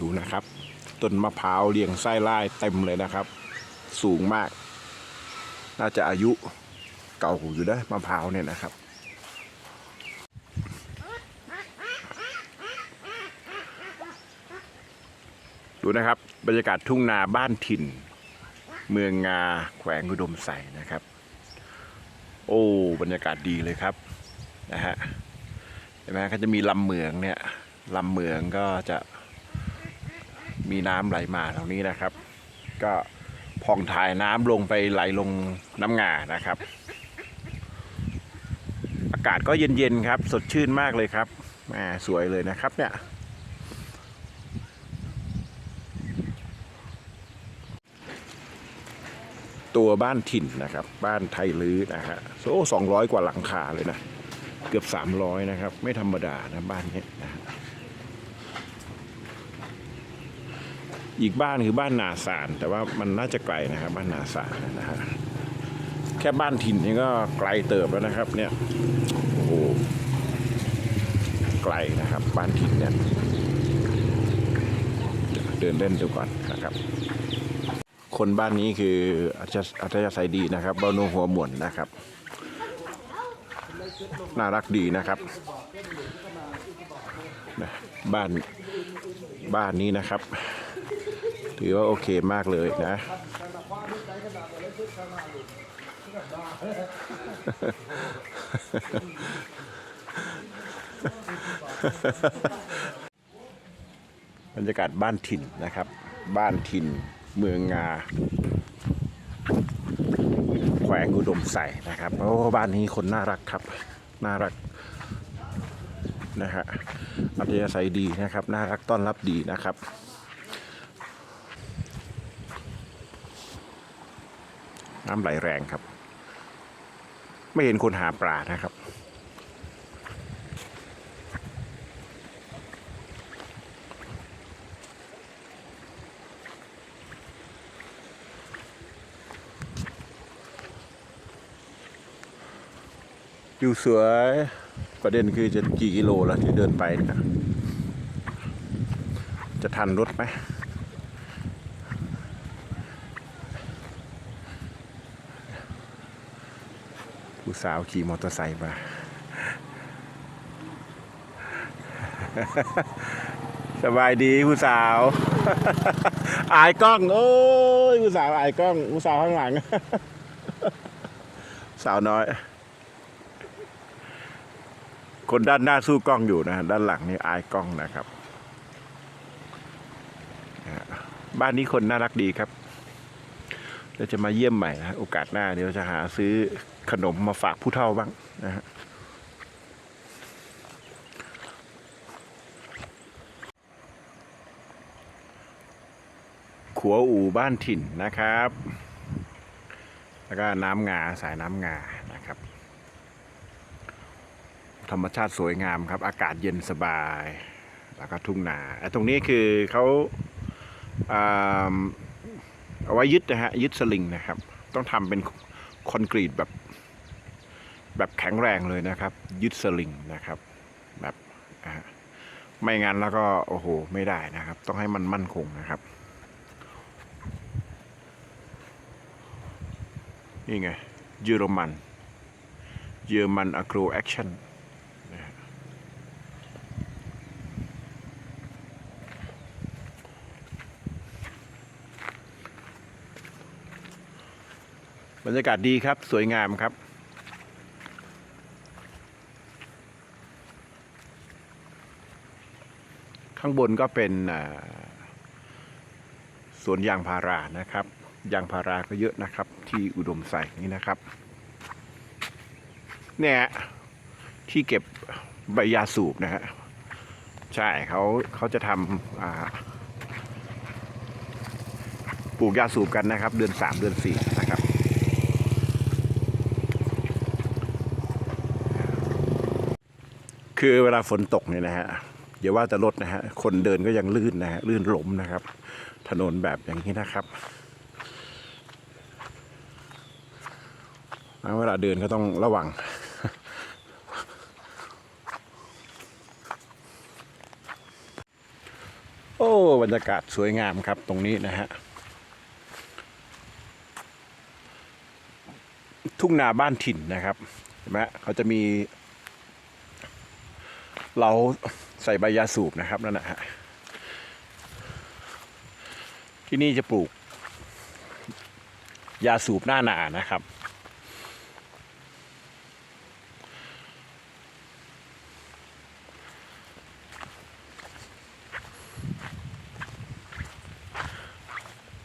ดูนะครับต้นมะพร้าวเรียงไส้ไล่เต็มเลยนะครับ สูงมาก น่าจะอายุเก่าอยู่นะมะพร้าวเนี่ยนะครับ ดูนะครับ บรรยากาศทุ่งนาบ้านถิ่น เมืองงาแขวงอุดมใส่นะครับ โอ้บรรยากาศดีเลยครับนะฮะเห็นไหมก็จะมีลำเหมืองเนี่ยลำเหมืองก็จะ มีน้ำไหลมาตรงนี้นะครับ ก็พองถ่ายน้ำลงไปไหลลงน้ำงานะครับ อากาศก็เย็นๆครับ สดชื่นมากเลยครับแหมสวยเลยนะครับเนี่ยตัวบ้านถิ่นนะครับ บ้านไทยลื้อนะฮะโซ่สองร้อยกว่าหลังคาเลยนะ เกือบสามร้อยนะครับ ไม่ธรรมดานะบ้านนี้นะฮะ อีกบ้านคือบ้านนาสาร แต่ว่ามันน่าจะไกลนะครับบ้านนาสารนะฮะแค่บ้านถิ่นนี่ก็ไกลเติบแล้วนะครับ เนี่ยโอ้โหไกลนะครับ บ้านถิ่นเนี่ยเดินเล่นดูก่อนนะครับ คนบ้านนี้คืออาจจะอาจจะใส่ดีนะครับเบาโนหัวหมุนนะครับ น่ารักดีนะครับบ้านบ้านนี้นะครับ ถือว่าโอเคมากเลยนะ บรรยากาศบ้านถิ่นนะครับ บ้านถิ่นเมืองงาแขวงอุดมใส่นะครับโอ้บ้านนี้คนน่ารักครับ น่ารักนะฮะอัธยาศัยดีนะครับ น่ารักต้อนรับดีนะครับ น้ำไหลแรงครับ ไม่เห็นคนหาปลานะครับ อยู่สวยประเด็นคือจะกี่กิโลแล้วที่เดินไปนะจะทันรถไหม ผู้สาวขี่มอเตอร์ไซค์มา สบายดีผู้สาว อายกล้อง โอ้ยผู้สาวอายกล้องผู้สาวข้างหลัง สาวน้อย คนด้านหน้าสู้กล้องอยู่นะ ด้านหลังนี่อายกล้องนะครับ บ้านนี้คนน่ารักดีครับ เราจะมาเยี่ยมใหม่นะโอกาสหน้าเดี๋ยวจะหาซื้อขนมมาฝากผู้เฒ่าบ้างนะฮะขัวอู่บ้านถิ่นนะครับ แล้วก็น้ำงาสายน้ำงานะครับ ธรรมชาติสวยงามครับ อากาศเย็นสบาย แล้วก็ทุ่งนาไอ้ตรงนี้คือเขาอ่า เอาไว้ยึดนะฮะยึดสลิงนะครับ ต้องทำเป็นคอนกรีตแบบ แบบแข็งแรงเลยนะครับ ยึดสลิงนะครับ แบบไม่งั้นแล้วก็โอ้โหไม่ได้นะครับ ต้องให้มันมั่นคงนะครับนี่ไงเยอรมันเยอรมันอะโกรแอคชั่น รรยากาศดีครับ สวยงามครับ ข้างบนก็เป็นสวนยางพารานะครับ ยางพาราก็เยอะนะครับ ที่อุดมใส่นี่นะครับ เนี่ย ที่เก็บใบยาสูบนะฮะใช่เขาเขาจะทำปลูกยาสูบกันนะครับ เดือนสามเดือนสี่นะครับ คือเวลาฝนตกเนี่ยนะฮะอย่าว่าแต่รถนะฮะคนเดินก็ยังลื่นนะฮะลื่นล้มนะครับ ถนนแบบอย่างนี้นะครับเวลาเดินก็ต้องระวังโอ้บรรยากาศสวยงามครับตรงนี้นะฮะ ทุ่งนาบ้านถิ่นนะครับเห็นไหมเขาจะมี เราใส่ใบยาสูบนะครับนั่นนะฮะที่นี่จะปลูก ยาสูบหน้าหนานะครับ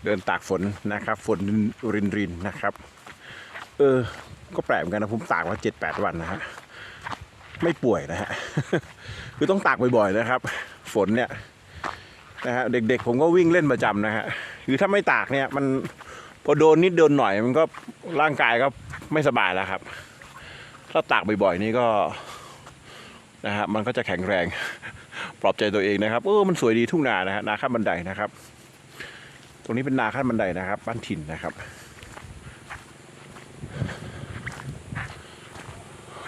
เดินตากฝนนะครับ ฝนรินรินๆนะครับ เออ ก็แปลกเหมือนกันนะผมตากมาเจ็ดแปดวันนะฮะ ไม่ป่วยนะฮะคือต้องตากบ่อยๆนะครับ ฝนเนี่ยนะฮะเด็กๆ ผมก็วิ่งเล่นประจำนะฮะคือถ้าไม่ตากเนี่ยมันพอโดนนิดโดนหน่อยมันก็ร่างกายก็ไม่สบายแล้วครับ ถ้าตากบ่อยๆนี่ก็นะฮะมันก็จะแข็งแรงปลอบใจตัวเองนะครับเออมันสวยดีทุ่งนานะฮะนาขั้นบันไดนะครับ ตรงนี้เป็นนาขั้นบันไดนะครับ บ้านถิ่นนะครับ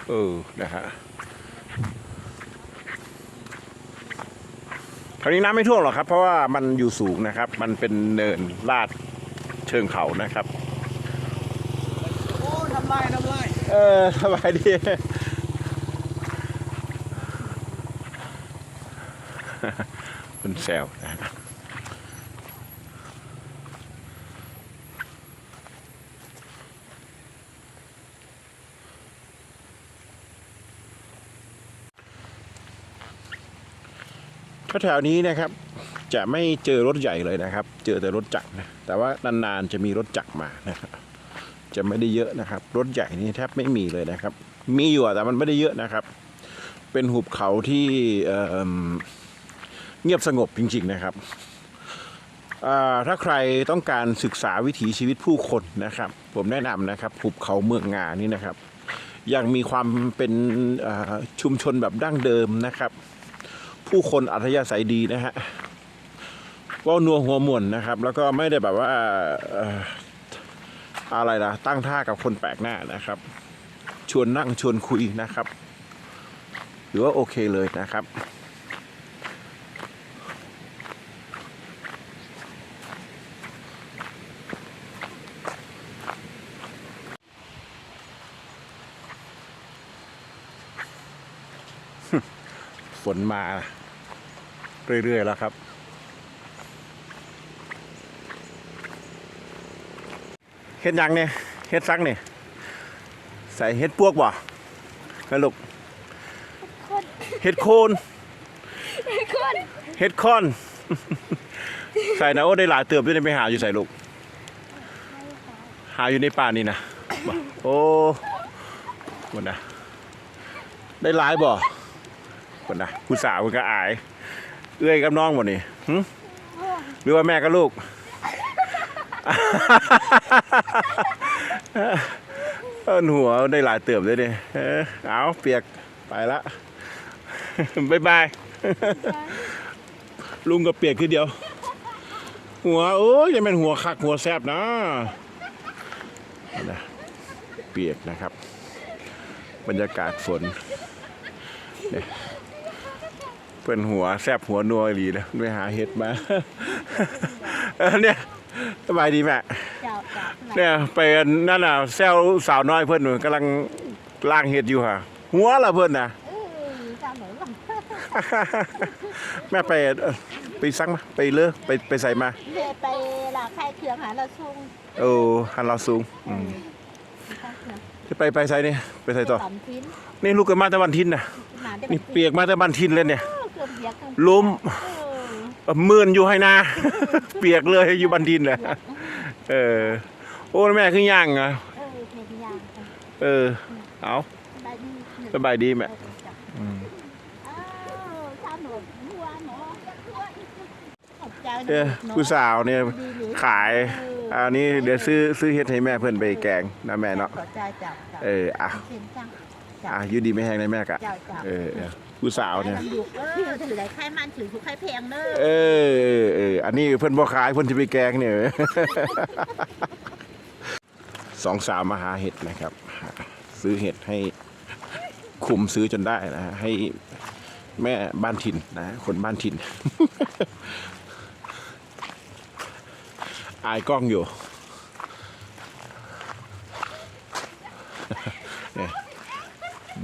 เออนะฮะคราวนี้น้ำไม่ท่วมหรอกครับ เพราะว่ามันอยู่สูงนะครับ มันเป็นเนินลาดเชิงเขานะครับ โอ้ทำลายทำลายเออสบายดีคุณแซวนะฮะ แถวๆนี้นะครับจะไม่เจอรถใหญ่เลยนะครับ เจอแต่รถจักรนะ แต่ว่านานๆจะมีรถจักรมานะครับ จะไม่ได้เยอะนะครับ รถใหญ่นี่แทบไม่มีเลยนะครับ มีอยู่แต่มันไม่ได้เยอะนะครับ เป็นหุบเขาที่เเงียบสงบจริง ๆนะครับ ถ้าใครต้องการศึกษาวิถีชีวิตผู้คนนะครับ ผมแนะนำนะครับ หุบเขาเมืองงานี่นะครับ ยังมีความเป็นชุมชนแบบดั้งเดิมนะครับ ผู้คนอัธยาศัยดีนะฮะว่านัวหัวหม่วนนะครับ แล้วก็ไม่ได้แบบว่าอะไรล่ะตั้งท่ากับคนแปลกหน้านะครับ ชวนนั่งชวนคุยนะครับหรือว่าโอเคเลยนะครับ ฝนมา เรื่อย ๆ แล้วครับ เฮ็ดหยังเนี่ยเฮ็ดซักเนี่ยใส่เฮ็ดปวกบ่แม่ลูกเฮ็ดโคนคนเฮ็ดคอน ใส่นะโอ้ได้หลายเติบด้วยได้ไปหาอยู่ใส่ลูก หาอยู่ในป่านี่นะบ่โอ้คนนะได้หลายบ่คนนะผู้สาวมันก็อาย เอื้อยกับน้องบ่นี่หึหรือว่าแม่กับลูก เอิ้นหัวได้หลายเติบเลยเนี่ยเออเอาเปียกไปละบายบาย ลุงก็เปียกทีเดียว หัวโอ้ยยังเป็นหัวคักหัวแซบนะนะเปียกนะครับ บรรยากาศฝนเนี่ย เพื่อนหัวแซบหัวนัวอีหลีนะไปหาเห็ดมาเออเนี่ยสบายดีแม่เจ้าเจ้าเนี่ยไปนั่นน่ะแซวสาวน้อยเพื่อนหนูกำลังล่างเห็ดอยู่ค่ะ หัวละเพื่อนนะเออเจ้าหนูหลังแม่ไปเอ่อไปซักมาไปเลือกไปไปใส่มาเดินไปหลาค่ายเครื่องหาเราชุ่งโอ้หันเราสูงอืมค่ายเครื่องจะไปไปใส่นี่ไปใส่ต่อสามชิ้นนี่ลูกกันมาแต่วันทินนะหนาได้นี่เปียกมาแต่วันทินเลยเนี่ย เครื่องเปียกเครื่องล้มเออเอ่อมื่นอยู่ให้นาเปียกเลยอยู่บันทินเลยเออโอ้แม่ขึ้นย่างเหรอเออเพลงยางเออเอาได้ดีสบายดีแม่เออจ้ะอืมอ้าวเจ้าหนูหัวหนูขอบใจหนูเออเนาะผู้สาวเนี่ยดีหรือขายอันนี้เดี๋ยวซื้อซื้อเฮ็ดให้แม่เพื่อนไปแกงนะแม่เนาะขอใจเจ้าเจ้าเอออะเห็นจังเจ้าอะอยืดดีไม่แห้งเลยแม่กะเจ้าเจ้าเออเออ ผู้สาวเนี่ย อยู่เออถือได้ไข่มันถือผู้ไข่แพงเด้อเออเออเอออันนี้เพื่อนบ่ขายเพื่อนจะไปแกงเนี่ย สองสาวมาหาเห็ดนะครับ ซื้อเห็ดให้คุมซื้อจนได้นะฮะให้แม่บ้านถิ่นนะ คนบ้านถิ่น อายกล้องอยู่ เนี่ย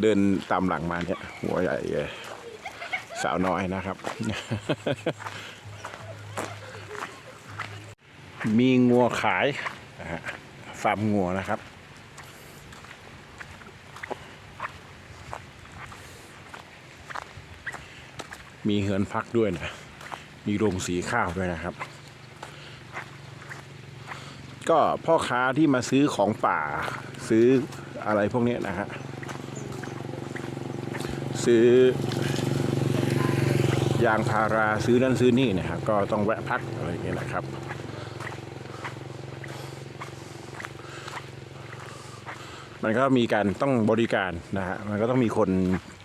เดินตามหลังมาเนี่ย หัวใหญ่สาวน้อยนะครับ มีงัวขายฟาร์มงัวนะครับ มีเฮือนพักด้วยนะ มีโรงสีข้าวด้วยนะครับ ก็พ่อค้าที่มาซื้อของป่าซื้ออะไรพวกนี้นะฮะ ซื้อยางพาราซื้อนั่นซื้อนี่นะครับก็ต้องแวะพักอะไรอย่างเงี้ยนะครับ มันก็มีการต้องบริการนะฮะมันก็ต้องมีคน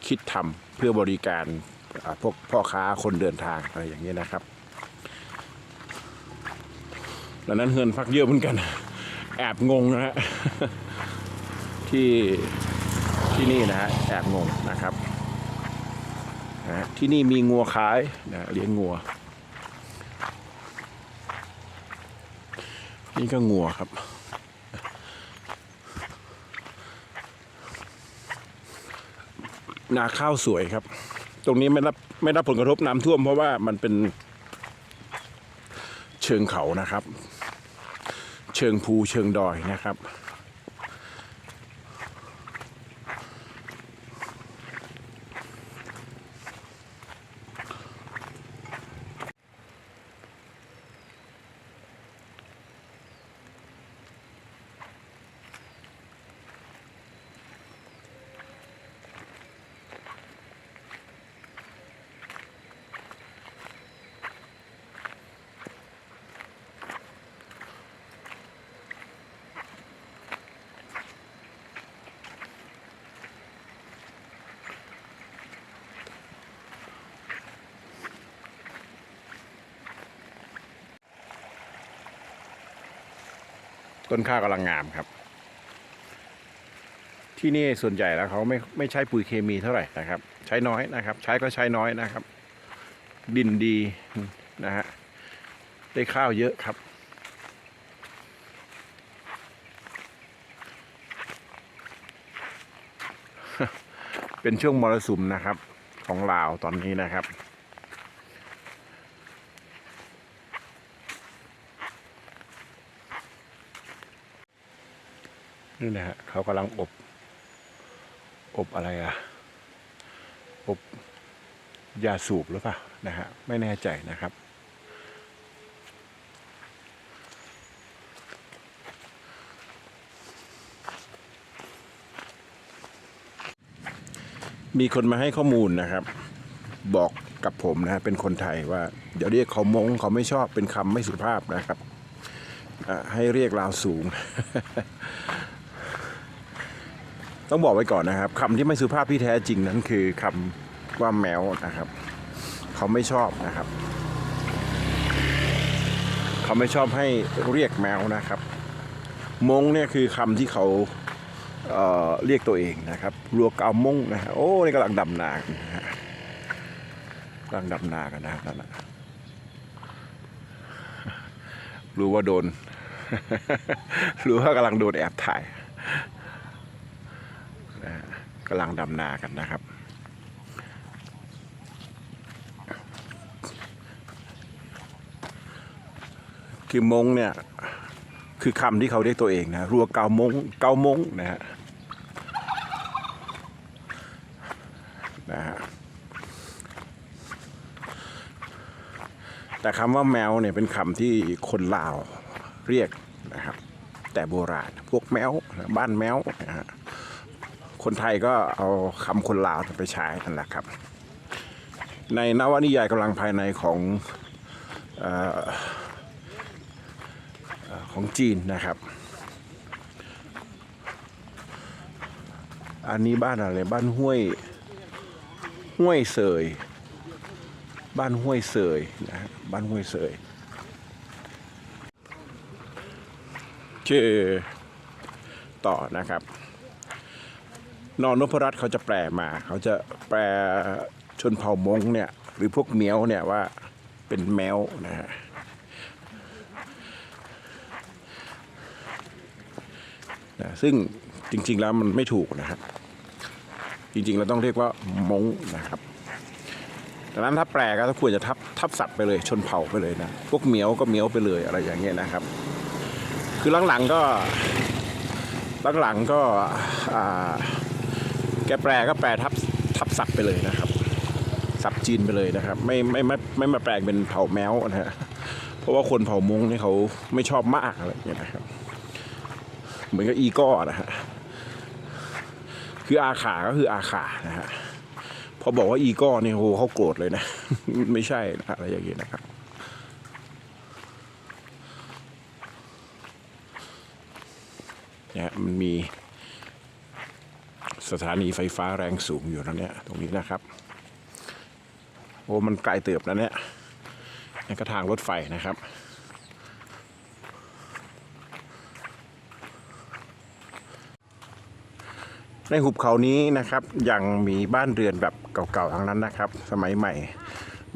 คิดทำเพื่อบริการพวกพ่อค้าคนเดินทางอะไรอย่างเงี้ยนะครับดังนั้นเฮือนพักเยอะเหมือนกัน แอบงงนะฮะที่ที่นี่นะฮะแอบงงนะครับ นะฮะที่นี่มีงัวขายนะเลี้ยงงัว นี่ก็งัวครับนาข้าวสวยครับ ตรงนี้ไม่รับไม่รับผลกระทบน้ำท่วมเพราะว่ามันเป็นเชิงเขานะครับ เชิงภูเชิงดอยนะครับ ต้นข้าวกำลังงามครับ ที่นี่ส่วนใหญ่แล้วเขาไม่ไม่ใช้ปุ๋ยเคมีเท่าไหร่นะครับ ใช้น้อยนะครับ ใช้ก็ใช้น้อยนะครับ ดินดีนะฮะได้ข้าวเยอะครับ เป็นช่วงมรสุมนะครับ ของลาวตอนนี้นะครับ นี่นะฮะเขากำลังอบ อบอะไรอะอบยาสูบหรือเปล่านะฮะไม่แน่ใจนะครับ มีคนมาให้ข้อมูลนะครับ บอกกับผมนะฮะเป็นคนไทยว่า เดี๋ยวเรียกเขามงเขาไม่ชอบเป็นคำไม่สุภาพนะครับให้เรียกลาวสูง ต้องบอกไว้ก่อนนะครับคำที่ไม่สุภาพที่แท้จริงนั้นคือคำว่าแมวนะครับ เขาไม่ชอบนะครับ เขาไม่ชอบให้เรียกแมวนะครับ มงเนี่ยคือคำที่เขาเเรียกตัวเองนะครับรัวกเอามงนะฮะโอ้นี่กำลังดำนากันนะฮะกำลังดำนากันนะครับนั่นนะรู้ว่าโดน รู้ว่ากำลังโดนแอบถ่าย กำลังดำนากันนะครับ คือมงเนี่ยคือคำที่เขาเรียกตัวเองนะรัวเกามงเกามงนะฮะนะฮะแต่คำว่าแมวเนี่ยเป็นคำที่คนลาวเรียกนะครับ แต่โบราณพวกแมวบ้านแมวนะฮะ คนไทยก็เอาคำคนลาวไปใช้นั่นแหละครับ ในนวนิยายกำลังภายในของออของจีนนะครับ อันนี้บ้านอะไรบ้านห้วยห้วยเสย บ้านห้วยเสยนะฮะบ้านห้วยเสยชื่อต่อนะครับ นอนนพรัตน์เขาจะแปลมา เขาจะแปลชนเผ่ามงเนี่ย หรือพวกเมียวเนี่ยว่าเป็นแมวนะฮะนะซึ่งจริง ๆ แล้วมันไม่ถูกนะครับจริง ๆ เราต้องเรียกว่ามงนะครับดังนั้นถ้าแปลก็ควรจะทับทับศัพท์ไปเลย ชนเผ่าไปเลยนะพวกเหมียวก็เหมียวไปเลยอะไรอย่างเงี้ยนะครับ คือหลังๆก็หลังๆก็อ่า แกแปลก็แปลทับทับศัพท์ไปเลยนะครับศัพท์จีนไปเลยนะครับ ไม่ไม่ไม่ไม่มาแปลงเป็นเผ่าแมวนะฮะเพราะว่าคนเผ่ามงนี่เขาไม่ชอบมากอะไรอย่างเงี้ยนะครับ เหมือนกับอีก้อนะฮะคืออาขาก็คืออาขานะฮะพอบอกว่าอีก้อนี่โหเขาโกรธเลยนะ ไม่ใช่นะอะไรอย่างเงี้ยนะครับเนี่ยมันมี สถานีไฟฟ้าแรงสูงอยู่นะเนี่ยตรงนี้นะครับ โอ้มันไกลเติบนะเนี่ยนี่ก็ทางรถไฟนะครับ ในหุบเขานี้นะครับ ยังมีบ้านเรือนแบบเก่าๆทั้งนั้นนะครับ สมัยใหม่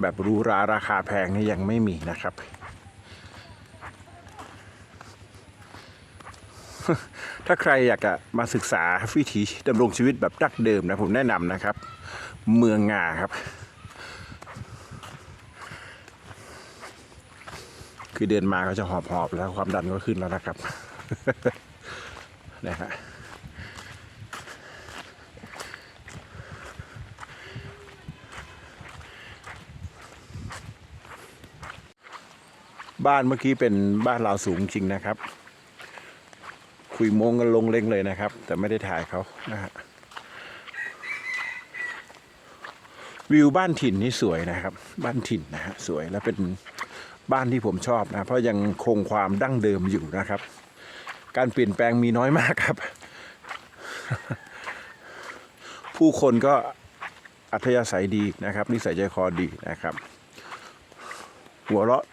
แบบรูราราคาแพงนี่ยังไม่มีนะครับ ถ้าใครอยากจะมาศึกษาวิถีดำรงชีวิตแบบดั้งเดิมนะผมแนะนำนะครับ เมืองงาครับ คือเดินมาก็จะหอบๆแล้วความดันก็ขึ้นแล้วนะครับนะฮะบ้านเมื่อกี้เป็นบ้านราวสูงจริงนะครับ คุยโมงกันลงเล็งเลยนะครับ แต่ไม่ได้ถ่ายเขานะฮะวิวบ้านถิ่นนี่สวยนะครับ บ้านถิ่นนะฮะสวยและเป็นบ้านที่ผมชอบนะ เพราะยังคงความดั้งเดิมอยู่นะครับ การเปลี่ยนแปลงมีน้อยมากครับ ผู้คนก็อัธยาศัยดีนะครับ นิสัยใจคอดีนะครับ หัวเราะ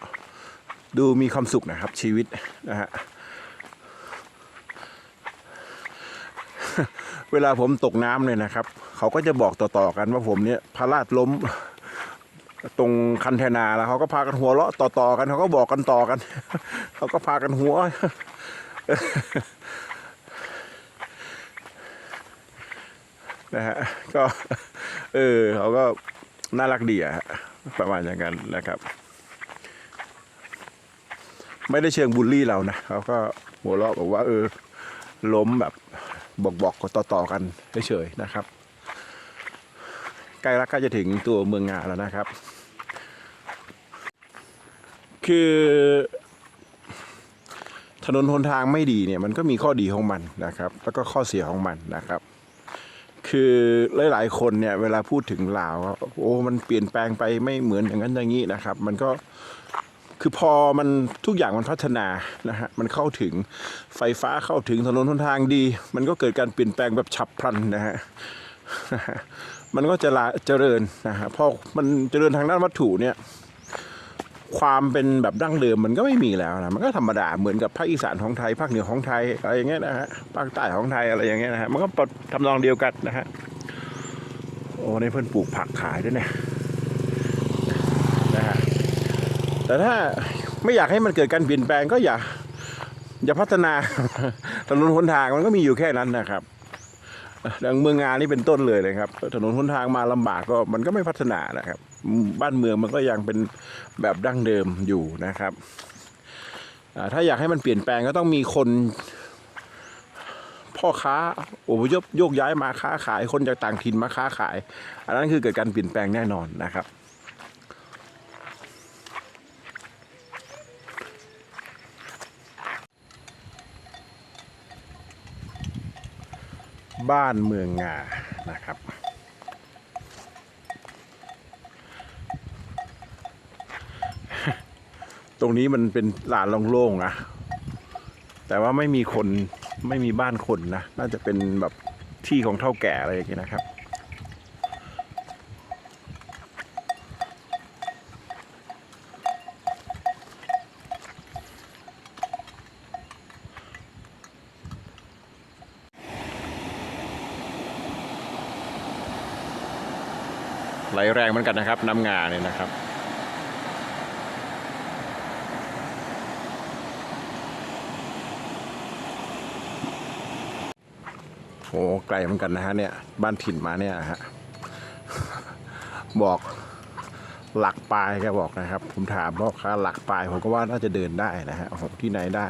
ดูมีความสุขนะครับชีวิตนะฮะ เวลาผมตกน้ำเนี่ยนะครับ เขาก็จะบอกต่อๆกันว่าผมเนี่ยพลาดล้มตรงคันเทนาแล้วเขาก็พากันหัวเราะต่อๆกันเขาก็บอกกันต่อกัน เขาก็พากันหัว นะฮะก็ เออเขาก็น่ารักดีอะฮะประมาณอย่างนั้นนะครับ ไม่ได้เชิงบูลลี่เรานะเขาก็หัวเราะบอกว่า เออ ล้มแบบ บอกบอกๆต่อๆกันเฉยๆนะครับ ใกล้แล้วใกล้จะถึงตัวเมืองงาแล้วนะครับ คือถนนหนทางไม่ดีเนี่ยมันก็มีข้อดีของมันนะครับ แล้วก็ข้อเสียของมันนะครับ คือหลาย ๆ คนเนี่ยเวลาพูดถึงลาวโอ้มันเปลี่ยนแปลงไปไม่เหมือนอย่างนั้นอย่างนี้นะครับ มันก็ คือพอมันทุกอย่างมันพัฒนานะฮะมันเข้าถึงไฟฟ้าเข้าถึงถนนหนทางดี มันก็เกิดการเปลี่ยนแปลงแบบฉับพลันนะฮะมันก็จะลาเจริญนะฮะพอมันเจริญทางด้านวัตถุเนี่ยความเป็นแบบดั้งเดิมมันก็ไม่มีแล้วนะมันก็ธรรมดาเหมือนกับภาคอีสานของไทยภาคเหนือของไทยอะไรอย่างเงี้ยนะฮะภาคใต้ของไทยอะไรอย่างเงี้ยนะฮะมันก็ทำนองเดียวกันนะฮะโอ้ในเพื่อนปลูกผักขายด้วยเนี่ยนะฮะ แต่ถ้าไม่อยากให้มันเกิดการเปลี่ยนแปลงก็อย่าอย่าพัฒนาถนนหนทางมันก็มีอยู่แค่นั้นนะครับดังเมืองงานนี่เป็นต้นเลยเลยครับ ถนนหนทางมาลำบากก็มันก็ไม่พัฒนานะครับ บ้านเมืองมันก็ยังเป็นแบบดั้งเดิมอยู่นะครับถ้าอยากให้มันเปลี่ยนแปลงก็ต้องมีคน พ่อค้าอพยพโยกย้ายมาค้าขายคนจากต่างถิ่นมาค้าขาย อันนั้นคือเกิดการเปลี่ยนแปลงแน่นอนนะครับ บ้านเมืองงานะครับ ตรงนี้มันเป็นลานโล่งๆนะแต่ว่าไม่มีคนไม่มีบ้านคนนะ น่าจะเป็นแบบที่ของเท่าแก่อะไรอย่างเงี้ยนะครับ แรงเหมือนกันนะครับ น้ำงาเนี่ยนะครับโอ้ไกลเหมือนกันนะฮะเนี่ยบ้านถิ่นมาเนี่ยฮะบอกหลักปลายแกบอกนะครับ ผมถามพ่อค้าหลักปลายผมก็ว่าน่าจะเดินได้นะฮะโอ้โหที่ไหนได้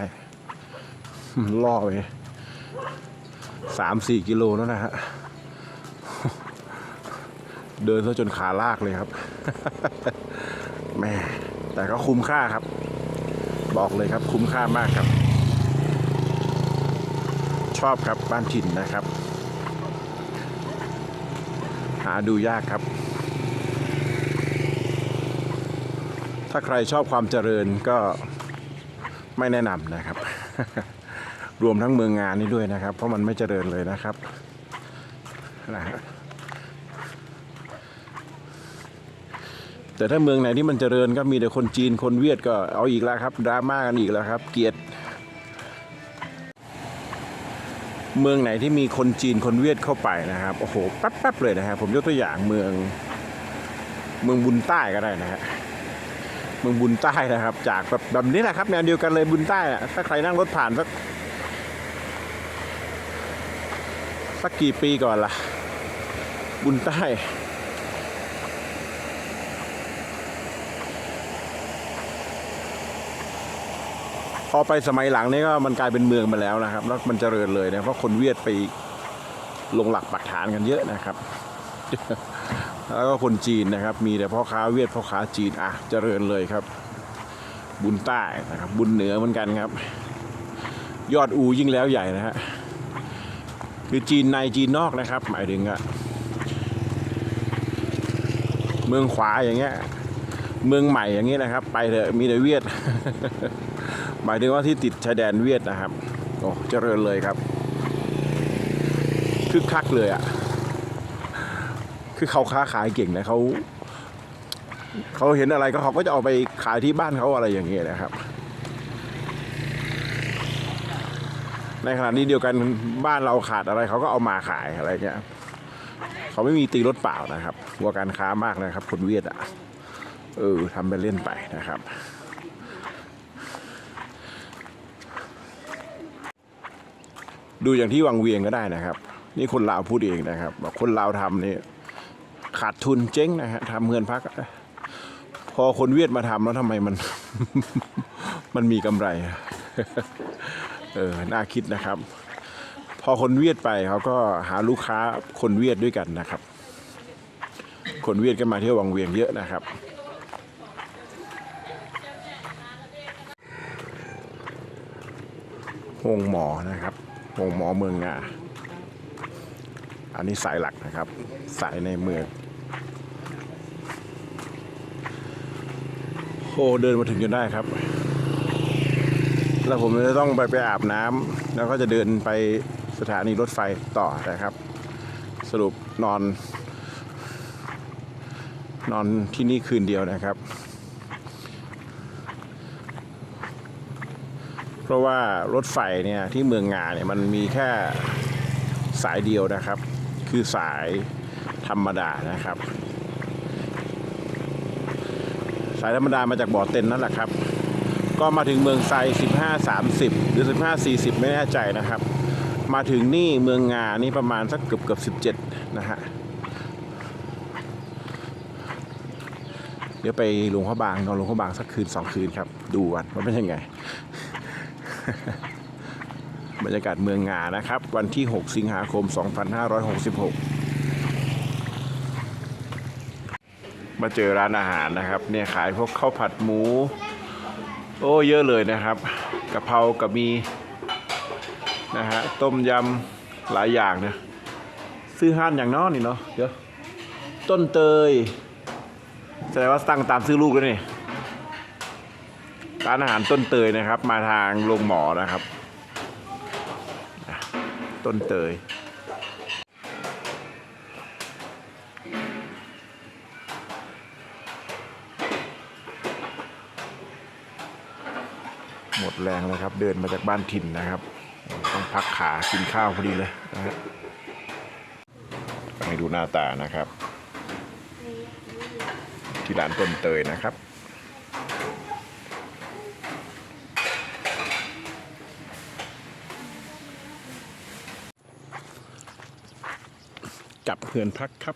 ล่อไปสามสี่กิโลแล้วนะฮะ เดินซะจนขาลากเลยครับแม่แต่ก็คุ้มค่าครับ บอกเลยครับคุ้มค่ามากครับ ชอบครับบ้านถิ่นนะครับ หาดูยากครับ ถ้าใครชอบความเจริญก็ไม่แนะนำนะครับ รวมทั้งเมืองงานนี้ด้วยนะครับ เพราะมันไม่เจริญเลยนะครับนะฮะ แต่ถ้าเมืองไหนที่มันเจริญก็มีแต่คนจีนคนเวียดก็เอาอีกแล้วครับดราม่ากันอีกแล้วครับ เกียดเมืองไหนที่มีคนจีนคนเวียดเข้าไปนะครับโอ้โหแป๊บๆเลยนะครับผมยกตัวอย่างเมือง เมืองบุญใต้ก็ได้นะฮะเมืองบุญใต้นะครับ จากแบบแบบนี้แหละครับแนวเดียวกันเลยบุญใต้อะถ้าใครนั่งรถผ่านสักสักกี่ปีก่อนล่ะ บุญใต้ พอไปสมัยหลังนี่ก็มันกลายเป็นเมืองมาแล้วนะครับ แล้วมันเจริญเลยนะเพราะคนเวียดไปลงหลักปักฐานกันเยอะนะครับ แล้วก็คนจีนนะครับ มีแต่พ่อค้าเวียดพ่อค้าจีนอะเจริญเลยครับ บุญใต้นะครับ บุญเหนือเหมือนกันครับ ยอดอูยิ่งแล้วใหญ่นะฮะคือจีนในจีนนอกนะครับ หมายถึงอะเมืองขวาอย่างเงี้ย เมืองใหม่อย่างเงี้ยนะครับ ไปเถอะมีแต่เวียด หมายถึงว่าที่ติดชายแดนเวียดนะครับโอ้เจริญเลยครับคึกคักเลยอะ่ะ คือเขาค้าขายเก่งนะเขาเขาเห็นอะไรก็เขาก็จะเอาไปขายที่บ้านเขาอะไรอย่างเงี้ยนะครับ ในขณะนี้เดียวกันบ้านเราขาดอะไรเขาก็เอามาขายอะไรเงี้ยเขาไม่มีตีรถเปล่านะครับวัวการค้ามากนะครับคนเวียดอะเออทำไปเล่นไปนะครับ ดูอย่างที่วังเวียงก็ได้นะครับ นี่คนลาวพูดเองนะครับบอกคนลาวทำนี่ขาดทุนเจ๊งนะฮะทำเงินพัก พอคนเวียดมาทำแล้วทำไมมัน มันมีกำไรเออน่าคิดนะครับ พอคนเวียดไปเขาก็หาลูกค้าคนเวียดด้วยกันนะครับ คนเวียดก็มาเที่ยววังเวียงเยอะนะครับโฮงหมอนะครับ โฮงหมอเมืองงาอันนี้สายหลักนะครับ สายในเมืองโอ้เดินมาถึงจนได้ครับ แล้วผมจะต้องไปไปอาบน้ำแล้วก็จะเดินไปสถานีรถไฟต่อนะครับ สรุปนอน นอนที่นี่คืนเดียวนะครับ เพราะว่ารถไฟเนี่ยที่เมืองงาเนี่ยมันมีแค่สายเดียวนะครับ คือสายธรรมดานะครับ สายธรรมดามาจากบ่อเต็นนั่นแหละครับ ก็มาถึงเมืองไซ15 30 หรือ 15 40 ไม่แน่ใจนะครับ มาถึงนี่เมืองงานี่ประมาณสักเกือบเกือบ17 นะฮะเดี๋ยวไปหลวงพ่อบางนอนหลวงพ่อบางสักคืนสองคืนครับ ดูกันว่าเป็นยังไง บรรยากาศเมืองงานะครับ วันที่ 6 สิงหาคม 2566 มาเจอร้านอาหารนะครับ เนี่ยขายพวกข้าวผัดหมู โอ้เยอะเลยนะครับกะเพรากะมีนะฮะต้มยำหลายอย่างนะซื้อห้านอย่างน้อนี่เนาะเดี๋ยวต้นเตยแสดงว่าตั้งตามซื้อลูกแล้วนี่ ร้านอาหารต้นเตยนะครับ มาทางโรงหมอนะครับ ต้นเตยหมดแรงเลยครับ เดินมาจากบ้านถิ่นนะครับ ต้องพักขากินข้าวพอดีเลยนะฮะให้ดูหน้าตานะครับ ที่ร้านต้นเตยนะครับ กับเพื่อนพักครับ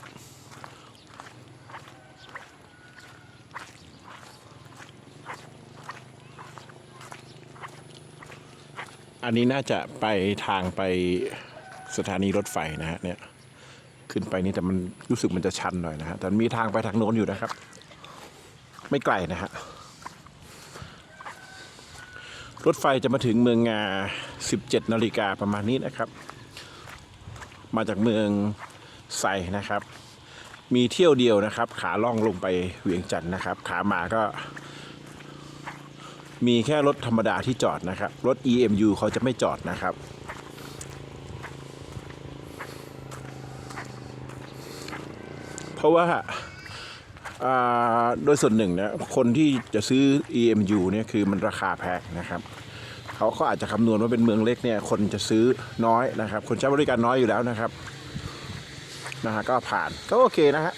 อันนี้น่าจะไปทางไปสถานีรถไฟนะฮะเนี่ยขึ้นไปนี่แต่มันรู้สึกมันจะชันหน่อยนะฮะแต่มีทางไปทางโน้นอยู่นะครับ ไม่ไกลนะฮะรถไฟจะมาถึงเมืองงา 17 นาฬิกาประมาณนี้นะครับ มาจากเมือง ไซนะครับ มีเที่ยวเดียวนะครับ ขาล่องลงไปเวียงจันทร์นะครับ ขามาก็ มีแค่รถธรรมดาที่จอดนะครับ รถ EMU เขาจะไม่จอดนะครับเพราะว่าโดยส่วนหนึ่งเนี่ยคนที่จะซื้อ EMU เนี่ยคือมันราคาแพงนะครับ เขาก็อาจจะคำนวณว่าเป็นเมืองเล็กเนี่ยคนจะซื้อน้อยนะครับ คนใช้บริการน้อยอยู่แล้วนะครับ นะฮะก็ผ่านก็โอเคนะฮะ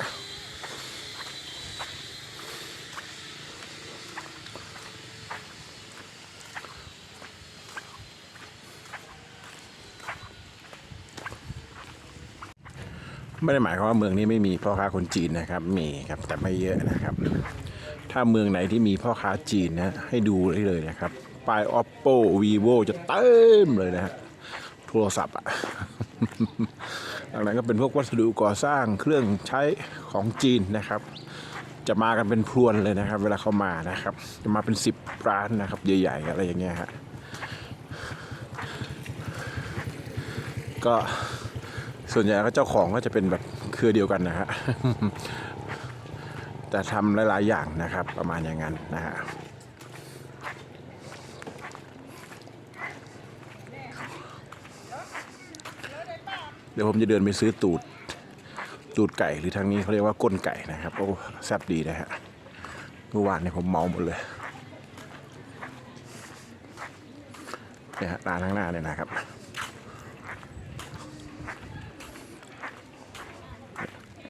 ไม่ได้หมายความว่าเมืองนี้ไม่มีพ่อค้าคนจีนนะครับ มีครับแต่ไม่เยอะนะครับ ถ้าเมืองไหนที่มีพ่อค้าจีนนะให้ดูได้เลยนะครับป้าย oppo vivo จะเต็มเลยนะฮะโทรศัพท์อะ ดังนั้นก็เป็นพวกวัสดุก่อสร้างเครื่องใช้ของจีนนะครับ จะมากันเป็นพรวนเลยนะครับ เวลาเขามานะครับ จะมาเป็นสิบร้านนะครับ ใหญ่ ๆ อะไรอย่างเงี้ยฮะก็ส่วนใหญ่ก็เจ้าของก็จะเป็นแบบเครือเดียวกันนะฮะแต่ทำหลาย ๆ อย่างนะครับ ประมาณอย่างนั้นนะฮะ ดี๋ยวผมจะเดินไปซื้อตูด ตูดไก่หรือทางนี้เขาเรียกว่าก้นไก่นะครับโอ้แซ่บดีนะฮะเมื่อวานเนี่ยผมเมาหมดเลยเนี่ยฮะร้านข้างหน้าเนี่ยนะครับ